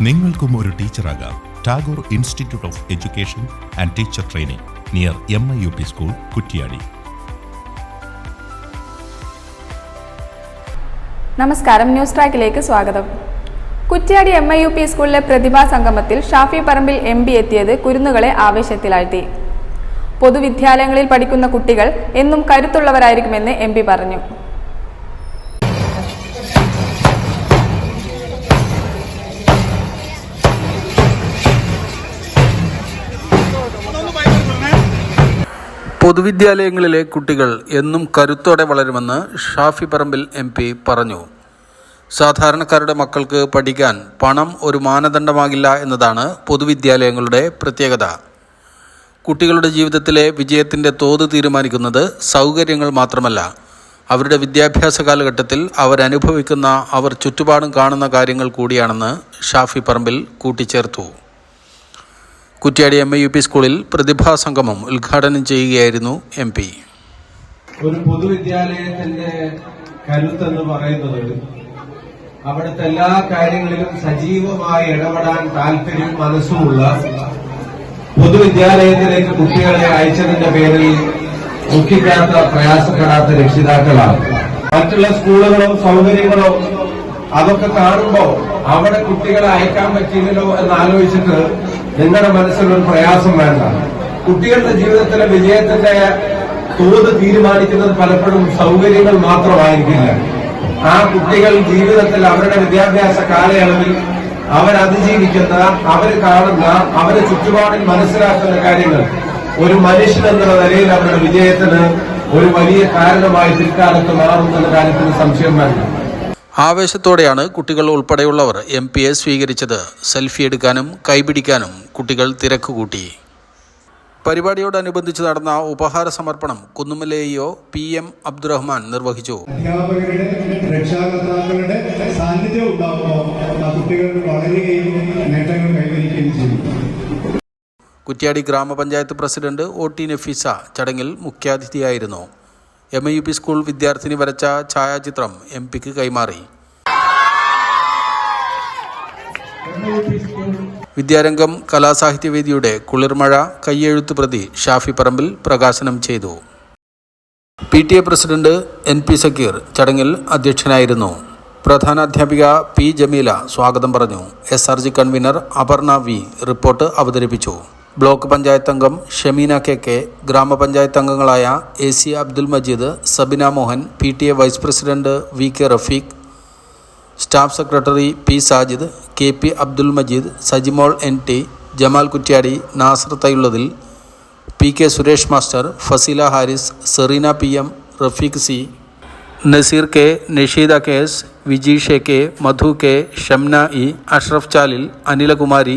നിങ്ങൾക്കും ഒരു ടീച്ചറാകാം. Tagore institute of education and teacher training near M I U P school Kuttiyadi. നമസ്കാരം news ട്രാക്കിലേക്ക് സ്വാഗതം. Kuttiyadi M I U P സ്കൂളിലെ പ്രതിഭാ സംഗമത്തിൽ ഷാഫി പറമ്പിൽ എം പി എത്തിയത് കുരുന്നുകളെ ആവേശത്തിലാഴ്ത്തി. പൊതുവിദ്യാലയങ്ങളിൽ പഠിക്കുന്ന കുട്ടികൾ എന്നും കരുത്തുള്ളവരായിരിക്കുമെന്ന് എം പറഞ്ഞു. പൊതുവിദ്യാലയങ്ങളിലെ കുട്ടികൾ എന്നും കരുത്തോടെ വളരുമെന്ന് ഷാഫി പറമ്പിൽ എം പി പറഞ്ഞു. സാധാരണക്കാരുടെ മക്കൾക്ക് പഠിക്കാൻ പണം ഒരു മാനദണ്ഡമാകില്ല എന്നതാണ് പൊതുവിദ്യാലയങ്ങളുടെ പ്രത്യേകത. കുട്ടികളുടെ ജീവിതത്തിലെ വിജയത്തിന്റെ തോത് തീരുമാനിക്കുന്നത് സൗകര്യങ്ങൾ മാത്രമല്ല. അവരുടെ വിദ്യാഭ്യാസ കാലഘട്ടത്തിൽ അവരനുഭവിക്കുന്ന അവർ ചുറ്റുപാടും കാണുന്ന കാര്യങ്ങൾ കൂടിയാണെന്ന് ഷാഫി പറമ്പിൽ കൂട്ടിച്ചേർത്തു. കുറ്റ്യാടി എം യു പി സ്കൂളിൽ പ്രതിഭാ സംഗമം ഉദ്ഘാടനം ചെയ്യുകയായിരുന്നു എം പി ഒരു പൊതുവിദ്യാലയത്തിന്റെ കരുത്തെന്ന് പറയുന്നത് അവിടുത്തെ എല്ലാ കാര്യങ്ങളിലും സജീവമായി ഇടപെടാൻ താല്പര്യം മനസ്സുമുള്ള പൊതുവിദ്യാലയത്തിലേക്ക് കുട്ടികളെ അയച്ചതിന്റെ പേരിൽ ദുഃഖിക്കാത്ത പ്രയാസപ്പെടാത്ത രക്ഷിതാക്കളാണ്. മറ്റുള്ള സ്കൂളുകളും സൗകര്യങ്ങളോ അതൊക്കെ കാണുമ്പോൾ അവിടെ കുട്ടികളെ അയക്കാൻ പറ്റിയില്ലല്ലോ എന്ന് ആലോചിച്ചിട്ട് നിങ്ങളുടെ മനസ്സിലൊരു പ്രയാസം വേണ്ട. കുട്ടികളുടെ ജീവിതത്തിലെ വിജയത്തിന്റെ തോത് തീരുമാനിക്കുന്നത് പലപ്പോഴും സൗകര്യങ്ങൾ മാത്രമായിരിക്കില്ല. ആ കുട്ടികൾ ജീവിതത്തിൽ അവരുടെ വിദ്യാഭ്യാസ കാലയളവിൽ അവരതിജീവിക്കുന്ന അവർ കാണുന്ന അവരെ ചുറ്റുപാടിൽ മനസ്സിലാക്കുന്ന കാര്യങ്ങൾ. ഒരു മനുഷ്യൻ എന്നുള്ള നിലയിൽ അവരുടെ വിജയത്തിന് ഒരു വലിയ കാരണമായി പിൽക്കാലത്ത് മാറുമെന്ന കാര്യത്തിന് സംശയം വേണ്ട. ആവേശത്തോടെയാണ് കുട്ടികൾ ഉൾപ്പെടെയുള്ളവർ എം പിയെ സ്വീകരിച്ചത്. സെൽഫി എടുക്കാനും കൈപിടിക്കാനും കുട്ടികൾ തിരക്ക് കൂട്ടി പരിപാടിയോടനുബന്ധിച്ച് നടന്ന ഉപഹാര സമർപ്പണം കുന്നുമലേയോ പി എം അബ്ദുറഹ്മാൻ നിർവഹിച്ചു. അധ്യാപകരുടെ രക്ഷാകർത്താക്കളുടെ സാന്നിധ്യം ഉണ്ടാകുമ്പോൾ കുട്ടികൾ വളരുകയും നേട്ടങ്ങൾ കൈവരിക്കുകയും ചെയ്യും. കുറ്റ്യാടി ഗ്രാമപഞ്ചായത്ത് പ്രസിഡന്റ് ഒ ടി നഫീസ ചടങ്ങിൽ മുഖ്യാതിഥിയായിരുന്നു. എം യു പി സ്കൂൾ വിദ്യാർത്ഥിനി വരച്ച ഛായാചിത്രം എം പിക്ക് കൈമാറി. വിദ്യാരംഗം കലാസാഹിത്യവേദിയുടെ കുളിർമഴ കയ്യെഴുത്ത് പ്രതി ഷാഫി പറമ്പിൽ പ്രകാശനം ചെയ്തു. P T A president N P Zakir ചടങ്ങിൽ അധ്യക്ഷനായിരുന്നു. പ്രധാന അധ്യാപിക പി ജമീല സ്വാഗതം പറഞ്ഞു. S R G convener Aparna V report അവതരിപ്പിച്ചു. ബ്ലോക്ക് പഞ്ചായത്ത് അംഗം ഷമീന കെ കെ ഗ്രാമപഞ്ചായത്ത് അംഗങ്ങളായ A C Abdul Majeed Sabina Mohan P T A vice president V K Rafeeq staff secretary P Sajid K P Abdul Majeed Sajimol N T Jamal Kuttiyadi Nasar Thaiyullathil P K Suresh master Faseela Haris Sereena P M Rafeeq C Naseer K Nasheeda K S Vijeesh K Madhu K Shamna E Ashraf Chalil Anilakumari